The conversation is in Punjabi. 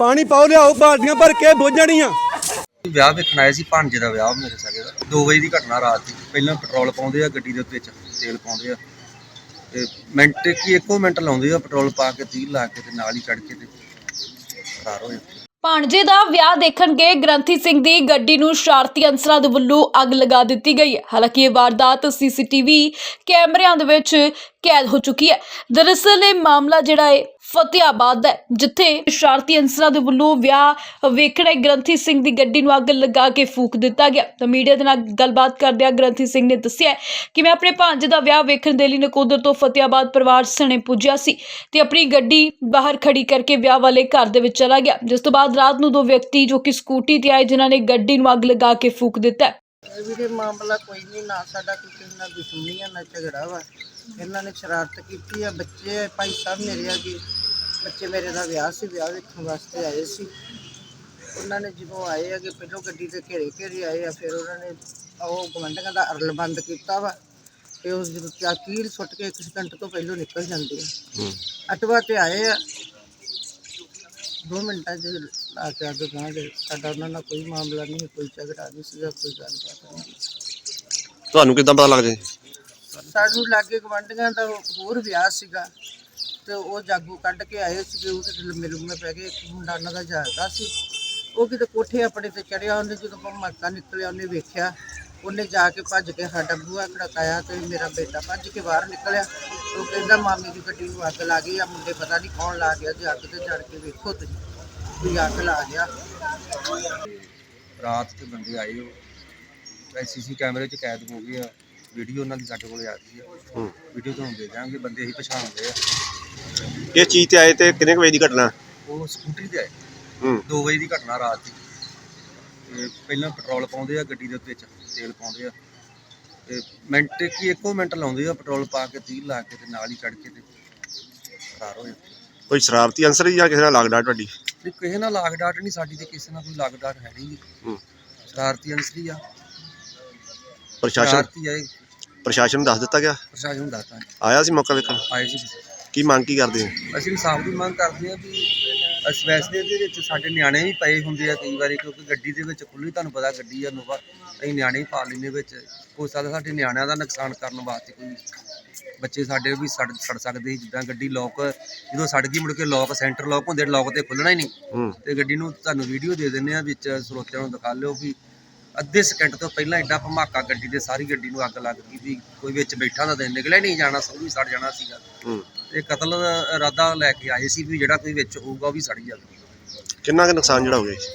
ਪਾਣੀ ਪਾਓ, ਲਿਆਓ, ਬਾਲਟੀਆਂ ਭਰ ਕੇ ਬੁੱਝ ਵਿਆਹ ਵੇਖਣ ਆਏ ਸੀ ਭਾਂਜੇ ਦਾ ਵਿਆਹ ਮੇਰੇ ਸਕੇ ਦਾ। 2 ਵਜੇ ਦੀ ਘਟਨਾ ਰਾਤ ਦੀ। ਪਹਿਲਾਂ ਪੈਟਰੋਲ ਪਾਉਂਦੇ ਆ, ਗੱਡੀ ਦੇ ਵਿੱਚ ਤੇਲ ਪਾਉਂਦੇ ਆ। ਤੇ ਮਿੰਟ ਕੀ ਇੱਕੋ ਮਿੰਟ ਲਾਉਂਦੇ ਆ ਪੈਟਰੋਲ ਪਾ ਕੇ ਤੀਰ ਲਾ ਕੇ ਤੇ ਨਾਲ ਹੀ ਚੜ ਕੇ ਤੇ ਫਰਾਰ ਹੋ ਜਾਂਦੇ ਭਾਣਜੇ ਦਾ ਵਿਆਹ ਦੇਖਣ ਗਏ ਗ੍ਰੰਥੀ ਸਿੰਘ ਦੀ ਗੱਡੀ ਨੂੰ ਸ਼ਰਾਰਤੀ ਅਨਸਰਾਂ ਦੇ ਵੱਲੋਂ ਅੱਗ ਲਗਾ ਦਿੱਤੀ ਗਈ ਹੈ। ਹਾਲਾਂਕਿ ਇਹ ਵਾਰਦਾਤ ਸੀਸੀਟੀਵੀ ਕੈਮਰਿਆਂ ਦੇ ਵਿੱਚ ਕੈਦ ਹੋ ਚੁੱਕੀ ਹੈ। ਦਰਅਸਲ ਇਹ ਮਾਮਲਾ ਜਿਹੜਾ ਹੈ ਫਤਿਆਬਾਦ ਦਾ ਹੈ, ਜਿੱਥੇ ਸ਼ਰਾਰਤੀ ਅਨਸਰਾਂ ਦੇ ਵੱਲੋਂ ਵਿਆਹ ਵੇਖਣੇ ਗ੍ਰੰਥੀ ਸਿੰਘ ਦੀ ਗੱਡੀ ਨੂੰ ਅੱਗ ਲਗਾ ਕੇ ਫੂਕ ਦਿੱਤਾ ਗਿਆ। ਤਾਂ ਮੀਡੀਆ ਦੇ ਨਾਲ ਗੱਲਬਾਤ ਕਰਦਿਆਂ ਗ੍ਰੰਥੀ ਸਿੰਘ ਨੇ ਦੱਸਿਆ ਕਿ ਮੈਂ ਆਪਣੇ ਭਾਂਜੇ ਦਾ ਵਿਆਹ ਵੇਖਣ ਦੇ ਲਈ ਨਕੋਦਰ ਤੋਂ ਫਤਿਆਬਾਦ ਪਰਿਵਾਰ ਸਣੇ ਪੁੱਜਿਆ ਸੀ ਤੇ ਆਪਣੀ ਗੱਡੀ ਬਾਹਰ ਖੜੀ ਕਰਕੇ ਵਿਆਹ ਵਾਲੇ ਘਰ ਦੇ ਵਿੱਚ ਚਲਾ ਗਿਆ। ਜਿਸ ਤੋਂ ਬਾਅਦ ਰਾਤ ਨੂੰ ਦੋ ਵਿਅਕਤੀ ਜੋ ਕਿ ਸਕੂਟੀ ਤੇ ਆਏ ਜਿਨ੍ਹਾਂ ਨੇ ਗੱਡੀ ਨੂੰ ਅੱਗ ਲਗਾ ਕੇ ਫੂਕ ਦਿੱਤਾ ਇਹ ਵੀਰੇ ਮਾਮਲਾ ਕੋਈ ਨਹੀਂ ਨਾ ਸਾਡਾ ਕੋਈ ਕਿਸੇ ਨਾਲ ਦੁਸ਼ਮਣੀ ਆ ਨਾ ਝਗੜਾ ਵਾ। ਇਹਨਾਂ ਨੇ ਸ਼ਰਾਰਤ ਕੀਤੀ ਆ। ਬੱਚੇ ਆ, ਭਾਈ ਸਾਹਿਬ ਮੇਰੇ ਆ ਜੀ ਬੱਚੇ ਮੇਰੇ ਦਾ ਵਿਆਹ ਸੀ ਵਿਆਹ ਵੇਖਣ ਵਾਸਤੇ ਆਏ ਸੀ। ਉਹਨਾਂ ਨੇ ਜਦੋਂ ਆਏ ਆ ਕਿ ਪਹਿਲੋਂ ਗੱਡੀ ਤੇ ਘੇਰੇ ਘੇਰੇ ਆਏ ਆ ਫਿਰ ਉਹਨਾਂ ਨੇ ਉਹ ਗਵੰਡਾਂ ਦਾ ਅਰਲ ਬੰਦ ਕੀਤਾ ਵਾ। ਤੇ ਉਸ ਜਦੋਂ ਚਾਕੀਰ ਸੁੱਟ ਕੇ ਇੱਕ ਸਕਿੰਟ ਤੋਂ ਪਹਿਲੋਂ ਨਿਕਲ ਜਾਂਦੇ ਆ। ਅਟਵਾ ਤੇ ਆਏ ਆ। ਦੋ ਮਿੰਟਾਂ ਚ ਲਾ ਕੇ ਅੱਗੇ ਗਾਂ ਦੇ ਸਾਡਾ ਉਹਨਾਂ ਨਾਲ ਕੋਈ ਮਾਮਲਾ ਨਹੀਂ ਕੋਈ ਝਗੜਾ ਨਹੀਂ ਸੀਗਾ ਕੋਈ ਗੱਲਬਾਤ ਨਹੀਂ ਤੁਹਾਨੂੰ ਕਿਦਾਂ ਪਤਾ ਲੱਗ ਜੇ? ਸਾਨੂੰ ਲਾਗੇ ਗਵੰਡੀਆਂ ਦਾ ਹੋਰ ਵਿਆਹ ਸੀਗਾ ਤੇ ਉਹ ਜਾਗੂ ਕੱਢ ਕੇ ਆਏ ਸੀਗੇ ਉਹ ਤੇ ਲੰਮੇ ਲੰਮੇ ਪੈ ਗਏ ਇੱਕ ਮੁੰਡਾ ਉਹਨਾਂ ਦਾ ਜਾਗਦਾ ਸੀ। ਉਹ ਕਿਤੇ ਕੋਠੇ ਆਪਣੇ ਤੇ ਚੜਿਆ ਉਹਨੇ ਜਦੋਂ ਭਮਾਕਾ ਨਿਕਲਿਆ ਉਹਨੇ ਵੇਖਿਆ ਉਹਨੇ ਜਾ ਕੇ ਭੱਜ ਕੇ ਸਾਡਾ ਬੂਹਾ ਖੜਕਾਇਆ ਤੇ ਮੇਰਾ ਬੇਟਾ ਭੱਜ ਕੇ ਬਾਹਰ ਨਿਕਲਿਆ। ਉਹ ਕਹਿੰਦਾ ਮਾਮੀ ਦੀ ਗੱਡੀ ਨੂੰ ਅੱਗ ਲੱਗ ਗਈ ਆ ਮੁੰਡੇ ਪਤਾ ਨਹੀਂ ਕੌਣ ਲਾ ਗਿਆ ਜੇ ਅੱਗ ਤੇ ਚੜ ਕੇ ਵੇਖੋ ਤੁਸੀਂ ਵੀ ਅੱਗ ਲਾ ਗਿਆ। ਰਾਤ ਤੇ ਬੰਦੇ ਆਏ ਉਹ ਐਸਸੀਸੀ ਕੈਮਰੇ 'ਚ ਕੈਦ ਹੋ ਗਏ ਆ ਵੀਡੀਓ ਉਹਨਾਂ ਦੀ ਸਾਡੇ ਕੋਲ ਆ ਗਈ ਆ। ਹੂੰ। ਵੀਡੀਓ ਤੁਹਾਨੂੰ ਦੇ ਦਾਂਗੇ ਬੰਦੇ ਹੀ ਪਛਾਣਦੇ ਆ। ਕਿਸ ਚੀਜ਼ ਤੇ ਆਏ ਤੇ ਕਿੰਨੇ ਵਜੇ ਦੀ ਘਟਨਾ? ਉਹ ਸਕੂਟਰੀ ਤੇ ਆਏ। ਹੂੰ। 2 ਵਜੇ ਦੀ ਘਟਨਾ ਰਾਤ ਦੀ। ਤੇ ਪਹਿਲਾਂ ਪੈਟਰੋਲ ਪਾਉਂਦੇ ਆ ਗੱਡੀ ਦੇ ਵਿੱਚ ਤੇਲ ਪਾਉਂਦੇ ਆ। ਤੇ ਮਿੰਟ ਕੀ ਇੱਕੋ ਮਿੰਟ ਲਾਉਂਦੇ ਆ ਪੈਟਰੋਲ ਪਾ ਕੇ ਤੀਰ ਲਾ ਕੇ ਤੇ ਨਾਲ ਹੀ ਚੜ ਕੇ ਤੇ ਫਰਾਰ ਹੋ ਜਾਂਦੇ ਕੋਈ ਸ਼ਰਾਰਤੀ ਅੰਸਰ ਹੀ ਜਾਂ ਕਿਸੇ ਨਾਲ ਲੱਗਦਾ ਤੁਹਾਡੀ? ਨਹੀਂ ਕਿਸੇ ਨਾਲ ਲਾਗ ਡਾਟ ਨਹੀਂ ਸਾਡੀ ਤੇ ਕਿਸੇ ਨਾਲ ਕੋਈ ਲਾਗ ਡਾਟ ਹੈ ਨਹੀਂ। ਗੀ। ਹੂੰ। ਸ਼ਰਾਰਤੀ ਅੰਸਰੀ ਆ। ਪ੍ਰਸ਼ਾਸਨ ਸ਼ਰਾਰਤੀ ਆਏ ਪ੍ਰਸ਼ਾਸਨ ਨੂੰ ਦੱਸ ਦਿੱਤਾ ਗਿਆ? ਪ੍ਰਸ਼ਾਸਨ ਨੂੰ ਦੱਸਤਾ। ਆਇਆ ਸੀ ਮੌਕਾ ਵੇਖਣ? ਆਏ ਸੀ। ਕੀ ਮੰਗ ਕੀ ਕਰਦੇ ਹੋ? ਅਸੀਂ ਇਨਸਾਫ ਦੀ ਮੰਗ ਕਰਦੇ ਆ ਵੀ ਫੈਸਲੇ ਦੇ ਵਿੱਚ ਸਾਡੇ ਨਿਆਣੇ ਵੀ ਪਏ ਹੁੰਦੇ ਆ ਕਈ ਵਾਰੀ ਕਿਉਂਕਿ ਗੱਡੀ ਦੇ ਵਿੱਚ ਖੁੱਲੀ ਤੁਹਾਨੂੰ ਪਤਾ ਗੱਡੀ ਆ ਨੋਵਾ ਅਸੀਂ ਨਿਆਣੇ ਹੀ ਪਾ ਲੈਂਦੇ ਵਿੱਚ। ਹੋ ਸਕਦਾ ਸਾਡੇ ਨਿਆਣਿਆਂ ਦਾ ਨੁਕਸਾਨ ਕਰਨ ਵਾਸਤੇ ਕੋਈ ਬੱਚੇ ਸਾਡੇ ਵੀ ਸੜ ਸੜ ਸਕਦੇ ਸੀ ਜਿੱਦਾਂ ਗੱਡੀ ਲੋਕ ਜਦੋਂ ਸੜ ਗਈ ਮੁੜ ਕੇ ਲੋਕ ਸੈਂਟਰ ਲੋਕ ਹੁੰਦੇ ਲੋਕ ਤੇ ਖੁੱਲਣਾ ਹੀ ਨਹੀਂ। ਤੇ ਗੱਡੀ ਨੂੰ ਤੁਹਾਨੂੰ ਵੀਡੀਓ ਦੇ ਦਿੰਦੇ ਆ ਵਿੱਚ ਸਰੋਤਿਆਂ ਨੂੰ ਦਿਖਾ ਲਿਓ ਵੀ ਅੱਧੇ ਸਕਿੰਟ ਤੋਂ ਪਹਿਲਾਂ ਐਡਾ ਭਮਾਕਾ ਗੱਡੀ ਦੇ ਸਾਰੀ ਗੱਡੀ ਨੂੰ ਅੱਗ ਲੱਗ ਗਈ ਵੀ ਕੋਈ ਵਿੱਚ ਬੈਠਾ ਤੇ ਨਿਕਲਿਆ ਨਹੀਂ ਜਾਣਾ ਸਭ ਵੀ ਸੜ ਜਾਣਾ ਸੀਗਾ। ਇਹ ਕਤਲ ਦਾ ਇਰਾਦਾ ਲੈ ਕੇ ਆਏ ਸੀ ਵੀ ਜਿਹੜਾ ਕੋਈ ਵਿੱਚ ਹੋਊਗਾ ਉਹ ਵੀ ਸੜ ਜਾਵੇ ਕਿੰਨਾ ਕੁ ਨੁਕਸਾਨ ਜਿਹੜਾ ਹੋ ਗਿਆ ਜੀ?